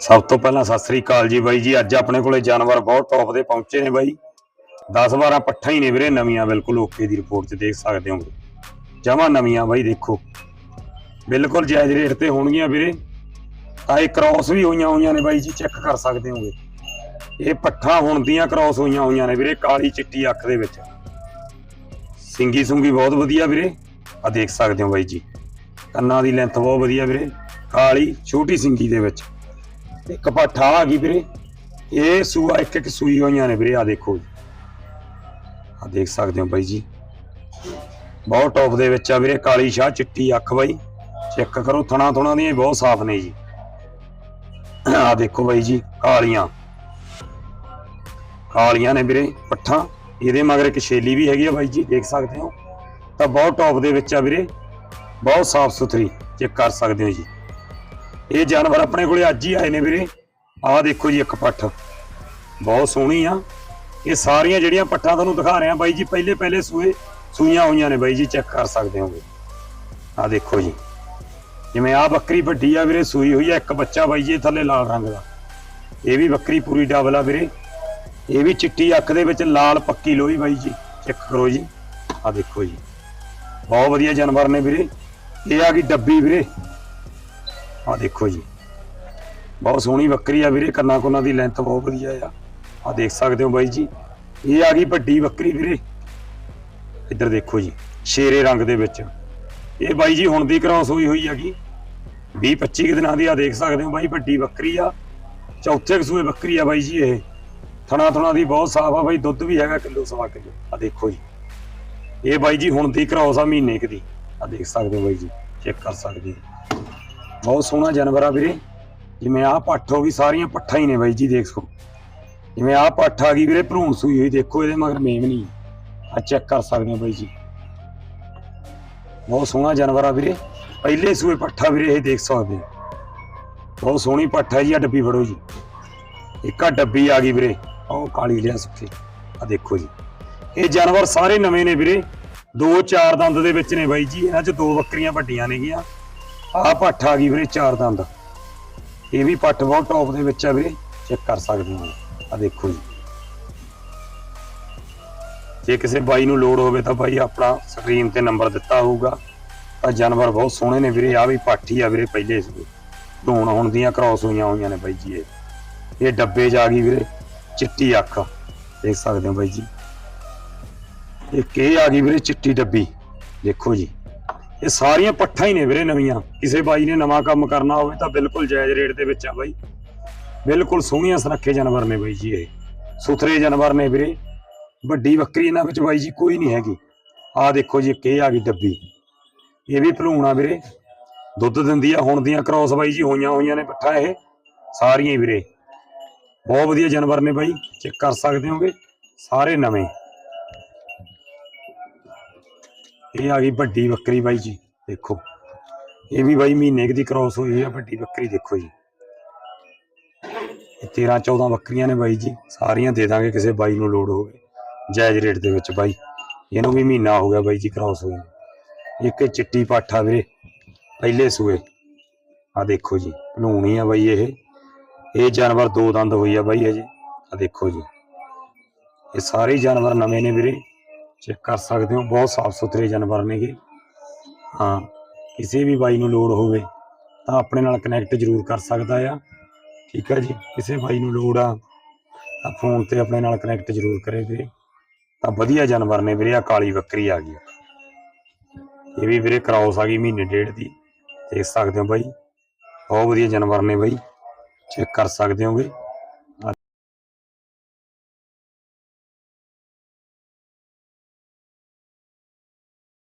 ਸਭ ਤੋਂ ਪਹਿਲਾਂ ਸਤਿ ਸ੍ਰੀ ਅਕਾਲ ਜੀ ਬਾਈ ਜੀ। ਅੱਜ ਆਪਣੇ ਕੋਲੇ ਜਾਨਵਰ ਬਹੁਤ ਟੌਪ ਦੇ ਪਹੁੰਚੇ ਨੇ ਬਾਈ। 10 12 ਪੱਠਾ ਹੀ ਨੇ ਵੀਰੇ, ਨਵੀਆਂ ਬਿਲਕੁਲ ਓਕੇ ਦੀ ਰਿਪੋਰਟ 'ਚ ਦੇਖ ਸਕਦੇ ਹੋ ਜਮਾ ਨਵੀਆਂ ਬਾਈ ਦੇਖੋ। ਬਿਲਕੁਲ ਜਾਇਜ਼ ਰੇਟ ਤੇ ਹੋਣਗੀਆਂ ਵੀਰੇ। ਆ ਇਹ ਕ੍ਰਾਸ ਵੀ ਹੋਈਆਂ ਹੋਈਆਂ ਨੇ ਬਾਈ ਜੀ ਚੈੱਕ ਕਰ ਸਕਦੇ ਹੋਗੇ ਇਹ ਪੱਠਾ ਹੁਣ ਦੀਆਂ ਕ੍ਰਾਸ ਹੋਈਆਂ ਹੋਈਆਂ ਨੇ ਵੀਰੇ, ਕਾਲੀ ਚਿੱਟੀ ਅੱਖ ਦੇ ਵਿੱਚ। ਸਿੰਗੀ ਸੁੰਗੀ ਬਹੁਤ ਵਧੀਆ ਵੀਰੇ। ਆ ਦੇਖ ਸਕਦੇ ਹੋ ਬਾਈ ਜੀ। ਕੰਨਾਂ ਦੀ ਲੈਂਥ ਬਹੁਤ ਵਧੀਆ ਵੀਰੇ। ਕਾਲੀ ਛੋਟੀ ਸਿੰਗੀ ਦੇ ਵਿੱਚ। ਇੱਕ ਪੱਠਾ ਆ ਗਈ ਵੀਰੇ। ਇਹ ਸੂਆ, ਇੱਕ ਇੱਕ ਸੂਈ ਹੋਈਆਂ ਨੇ ਵੀਰੇ ਆ ਦੇਖੋ ਆ ਦੇਖ ਸਕਦੇ ਹੋ ਬਾਈ ਜੀ। ਬਹੁਤ ਟੌਪ ਦੇ ਵਿੱਚ ਆ ਵੀਰੇ, ਕਾਲੀ ਸ਼ਾਹ, ਚਿੱਟੀ ਅੱਖ ਬਾਈ। ਚੈੱਕ ਕਰੋ, ਥਣਾ ਥਣਾ ਦੀਆਂ ਵੀ ਬਹੁਤ ਸਾਫ਼ ਨੇ ਜੀ। ਆ ਦੇਖੋ ਬਾਈ ਜੀ, ਕਾਲੀਆਂ। ਕਾਲੀਆਂ ਨੇ ਵੀਰੇ, ਪੱਠਾਂ। ਇਹਦੇ ਮਗਰ ਇੱਕ ਛੇਲੀ ਵੀ ਹੈਗੀ ਆ ਬਾਈ ਜੀ, ਦੇਖ ਸਕਦੇ ਹੋ। ਤਾਂ ਬਹੁਤ ਟੌਪ ਦੇ ਵਿੱਚ ਆ ਵੀਰੇ, ਬਹੁਤ ਸਾਫ਼ ਸੁਥਰੀ, ਚੈੱਕ ਕਰ ਸਕਦੇ ਹੋ ਜੀ। ਇਹ ਜਾਨਵਰ ਆਪਣੇ ਕੋਲੇ ਅੱਜ ਹੀ ਆਏ ਨੇ ਵੀਰੇ। ਆਹ ਦੇਖੋ ਜੀ ਇੱਕ ਪੱਠ। ਬਹੁਤ ਸੋਹਣੀ ਆ। ਇਹ ਸਾਰੀਆਂ ਜਿਹੜੀਆਂ ਪੱਠਾਂ ਤੁਹਾਨੂੰ ਦਿਖਾ ਰਿਹਾ ਬਾਈ ਜੀ, ਪਹਿਲੇ ਪਹਿਲੇ ਸੂਏ ਸੂਈਆਂ ਹੋਈਆਂ ਨੇ ਬਾਈ ਜੀ, ਚੈੱਕ ਕਰ ਸਕਦੇ ਹੋਗੇ। ਆਹ ਦੇਖੋ ਜੀ। ਜਿਵੇਂ ਆਹ ਬੱਕਰੀ ਵੱਡੀ ਆ ਵੀਰੇ, ਸੂਈ ਹੋਈ ਆ, ਇੱਕ ਬੱਚਾ ਬਾਈ ਜੀ ਥੱਲੇ ਲਾਲ ਰੰਗ ਦਾ। ਇਹ ਵੀ ਬੱਕਰੀ ਪੂਰੀ ਡਬਲ ਆ ਵੀਰੇ। ਇਹ ਵੀ ਚਿੱਟੀ ਅੱਖ ਦੇ ਵਿੱਚ ਲਾਲ ਪੱਕੀ ਲੋਹੀ ਬਾਈ ਜੀ। ਚੈੱਕ ਕਰੋ ਜੀ। ਆਹ ਦੇਖੋ ਜੀ। ਬਹੁਤ ਵਧੀਆ ਜਾਨਵਰ ਨੇ ਵੀਰੇ। ਇਹ ਆ ਗਈ ਡੱਬੀ ਵੀਰੇ। ਆਹ ਦੇਖੋ ਜੀ। ਬਹੁਤ ਸੋਹਣੀ ਬੱਕਰੀ ਆ ਵੀਰੇ, ਕੰਨਾਂ ਕੋਨਾਂ ਦੀ ਲੈਂਥ ਬਹੁਤ ਵਧੀਆ ਆ। ਆਹ ਦੇਖ ਸਕਦੇ ਹੋ ਬਾਈ ਜੀ। ਇਹ ਆ ਗਈ ਵੱਡੀ ਬੱਕਰੀ ਵੀਰੇ। ਇੱਧਰ ਦੇਖੋ ਜੀ, ਸ਼ੇਰੇ ਰੰਗ ਦੇ ਵਿੱਚ। ਇਹ ਬਾਈ ਜੀ ਹੁਣ ਦੀ ਕ੍ਰਾਸ ਹੋਈ ਹੋਈ ਹੈਗੀ। 20 25 ਦਿਨਾਂ ਦੀ ਆ, ਦੇਖ ਸਕਦੇ ਹੋ ਬਾਈ, ਵੱਡੀ ਬੱਕਰੀ ਆ। ਚੌਥੇ ਕਸੂਏ ਬੱਕਰੀ ਆ ਬਾਈ ਜੀ ਇਹ। ਥਣਾ ਥਣਾ ਦੀ ਬਹੁਤ ਸਾਫ਼ ਆ ਬਾਈ, ਦੁੱਧ ਵੀ ਹੈਗਾ ਕਿਲੋ ਸਵਾ ਕਿਲੋ। ਆ ਦੇਖੋ ਜੀ। ਇਹ ਬਾਈ ਜੀ ਹੁਣ ਦੀ ਕ੍ਰਾਸ ਆ ਮਹੀਨੇ ਕੁ ਦੀ। ਆ ਦੇਖ ਸਕਦੇ ਹੋ ਬਾਈ ਜੀ, ਚੈੱਕ ਕਰ ਸਕਦੇ ਹੋ। ਬਹੁਤ ਸੋਹਣਾ ਜਾਨਵਰ ਆ ਵੀਰੇ। ਜਿਵੇਂ ਆਹ ਪੱਠ ਹੋ ਗਈ, ਸਾਰੀਆਂ ਪੱਠਾਂ ਹੀ ਨੇ ਬਾਈ ਜੀ, ਦੇਖੋ। ਜਿਵੇਂ ਆਹ ਪੱਠ ਆ ਗਈ ਵੀਰੇ, ਭਰੂਣ ਸੂਈ ਹੋਈ, ਦੇਖੋ ਇਹਦੇ ਮਗਰ ਮੇਮ ਨਹੀਂ। ਆ ਚੈੱਕ ਕਰ ਸਕਦੇ ਹੋ ਬਾਈ ਜੀ। ਬਹੁਤ ਸੋਹਣਾ ਜਾਨਵਰ ਆ ਵੀਰੇ। ਪਹਿਲੇ ਸੂਏ ਪੱਠਾ ਵੀਰੇ, ਇਹ ਦੇਖ ਸਕਦੇ ਹੋ। ਬਹੁਤ ਸੋਹਣੀ ਪੱਠ ਹੈ ਜੀ ਆ ਡੱਬੀ ਫੜੋ ਜੀ। ਇੱਕ ਆ ਡੱਬੀ ਆ ਗਈ ਵੀਰੇ ਉਹ ਕਾਲੀ ਲਿਆ ਸੁੱਕੀ ਆ ਦੇਖੋ ਜੀ। ਇਹ ਜਾਨਵਰ ਸਾਰੇ ਨਵੇਂ ਨੇ ਵੀਰੇ। ਦੋ ਚਾਰ ਦੰਦ ਦੇ ਵਿੱਚ ਨੇ ਬਾਈ ਜੀ, ਇਹਨਾਂ 'ਚ ਦੋ ਬੱਕਰੀਆਂ ਵੱਡੀਆਂ ਨੇਗੀਆਂ। ਆਹ ਪੱਠ ਆ ਗਈ ਵੀਰੇ, ਚਾਰ ਦੰਦ। ਇਹ ਵੀ ਪੱਠ ਬਹੁਤ ਟੌਪ ਦੇ ਵਿੱਚ ਆ ਵੀਰੇ ਚੈੱਕ ਕਰ ਸਕਦੇ ਹੋ। ਆ ਦੇਖੋ ਜੀ। ਜੇ ਕਿਸੇ ਬਾਈ ਨੂੰ ਲੋੜ ਹੋਵੇ ਤਾਂ ਬਾਈ ਆਪਣਾ ਸਕਰੀਨ ਤੇ ਨੰਬਰ ਦਿੱਤਾ ਹੋਊਗਾ। ਤਾਂ ਜਾਨਵਰ ਬਹੁਤ ਸੋਹਣੇ ਨੇ ਵੀਰੇ ਆ ਵੀ ਪਾਠੀ ਆ ਵੀਰੇ ਪਹਿਲੇ ਇਸ ਧੋਣ ਹੁਣ ਦੀਆਂ ਕ੍ਰਾਸ ਹੋਈਆਂ ਹੋਈਆਂ ਨੇ ਬਾਈ ਜੀ ਇਹ। ਇਹ ਡੱਬੇ 'ਚ ਆ ਗਈ ਵੀਰੇ, ਚਿੱਟੀ ਅੱਖ। ਦੇਖ ਸਕਦੇ ਹੋ ਬਾਈ ਜੀ। ਇੱਕ ਇਹ ਆ ਗਈ ਵੀਰੇ, ਚਿੱਟੀ ਡੱਬੀ। ਦੇਖੋ ਜੀ। ਇਹ ਸਾਰੀਆਂ ਪੱਠਾਂ ਹੀ ਨੇ ਵੀਰੇ ਨਵੀਆਂ। ਕਿਸੇ ਬਾਈ ਨੇ ਨਵਾਂ ਕੰਮ ਕਰਨਾ ਹੋਵੇ ਤਾਂ ਬਿਲਕੁਲ ਜਾਇਜ਼ ਰੇਟ ਦੇ ਵਿੱਚ ਆ ਬਾਈ। ਬਿਲਕੁਲ ਸੋਹਣੀਆਂ ਸੁਨੱਖੇ ਜਾਨਵਰ ਨੇ ਬਾਈ ਜੀ ਇਹ। ਸੁਥਰੇ ਜਾਨਵਰ ਨੇ ਵੀਰੇ। ਵੱਡੀ ਬੱਕਰੀ ਇਹਨਾਂ ਵਿੱਚ ਬਾਈ ਜੀ ਕੋਈ ਨਹੀਂ ਹੈਗੀ। ਆਹ ਦੇਖੋ ਜੀ, ਇੱਕ ਇਹ ਆ ਗਈ ਡੱਬੀ। ਇਹ ਵੀ ਭਲੂਣਾ ਵੀਰੇ। ਦੁੱਧ ਦਿੰਦੀ ਆ ਹੁਣ ਦੀਆਂ ਕ੍ਰਾਸ ਬਾਈ ਜੀ ਹੋਈਆਂ ਹੋਈਆਂ ਨੇ ਪੱਠਾ ਇਹ। ਸਾਰੀਆਂ ਵੀਰੇ। ਬਹੁਤ ਵਧੀਆ ਜਾਨਵਰ ਨੇ ਬਾਈ। ਚੈੱਕ ਕਰ ਸਕਦੇ ਹੋਗੇ। ਸਾਰੇ ਨਵੇਂ। ਇਹ ਆ ਗਈ ਵੱਡੀ ਬੱਕਰੀ ਬਾਈ ਜੀ, ਦੇਖੋ। ਇਹ ਵੀ ਬਾਈ ਮਹੀਨੇ ਕੁ ਦੀ ਕ੍ਰਾਸ ਹੋਈ ਆ, ਵੱਡੀ ਬੱਕਰੀ ਦੇਖੋ ਜੀ। ਇਹ 13 14 ਬੱਕਰੀਆਂ ਨੇ ਬਾਈ ਜੀ, ਸਾਰੀਆਂ ਦੇ ਦਾਂਗੇ ਕਿਸੇ ਬਾਈ ਨੂੰ ਲੋੜ ਹੋਵੇ। ਜਾਇਜ਼ ਰੇਟ ਦੇ ਵਿੱਚ ਬਾਈ, ਇਹਨੂੰ ਵੀ ਮਹੀਨਾ ਹੋ ਗਿਆ ਬਾਈ ਜੀ ਕ੍ਰਾਸ ਹੋਈ ਇੱਕ ਇਹ ਚਿੱਟੀ ਪਾਠਾ ਵੀਰੇ, ਪਹਿਲੇ ਸੂਏ। ਆ ਦੇਖੋ ਜੀ, ਭਲੂਣੀ ਆ ਬਾਈ ਇਹ। ਇਹ ਜਾਨਵਰ ਦੋ ਦੰਦ ਹੋਈ ਆ ਬਾਈ ਹਜੇ ਆ ਦੇਖੋ ਜੀ। ਇਹ ਸਾਰੇ ਜਾਨਵਰ ਨਵੇਂ ਨੇ ਵੀਰੇ। ਚੈੱਕ ਕਰ ਸਕਦੇ ਹੋ, ਬਹੁਤ ਸਾਫ਼ ਸੁਥਰੇ ਜਾਨਵਰ ਨੇਗੇ। ਹਾਂ, ਕਿਸੇ ਵੀ ਬਾਈ ਨੂੰ ਲੋੜ ਹੋਵੇ ਤਾਂ ਆਪਣੇ ਨਾਲ ਕਨੈਕਟ ਜ਼ਰੂਰ ਕਰ ਸਕਦਾ ਆ। ਠੀਕ ਹੈ ਜੀ, ਕਿਸੇ ਬਾਈ ਨੂੰ ਲੋੜ ਆ ਤਾਂ ਫੋਨ ਤੇ ਆਪਣੇ ਨਾਲ ਕਨੈਕਟ ਜ਼ਰੂਰ ਕਰੇ ਵੀਰੇ। ਤਾਂ ਵਧੀਆ ਜਾਨਵਰ ਨੇ ਵੀਰੇ ਆ ਕਾਲੀ ਬੱਕਰੀ ਆ ਗਈ। ਇਹ ਵੀ ਵੀਰੇ ਕ੍ਰਾਸ ਆ ਗਈ ਮਹੀਨੇ ਡੇਢ ਦੀ। ਦੇਖ ਸਕਦੇ ਹੋ ਬਾਈ, ਬਹੁਤ ਵਧੀਆ ਜਾਨਵਰ ਨੇ ਬਾਈ। ਚੈੱਕ ਕਰ ਸਕਦੇ ਹੋਗੇ।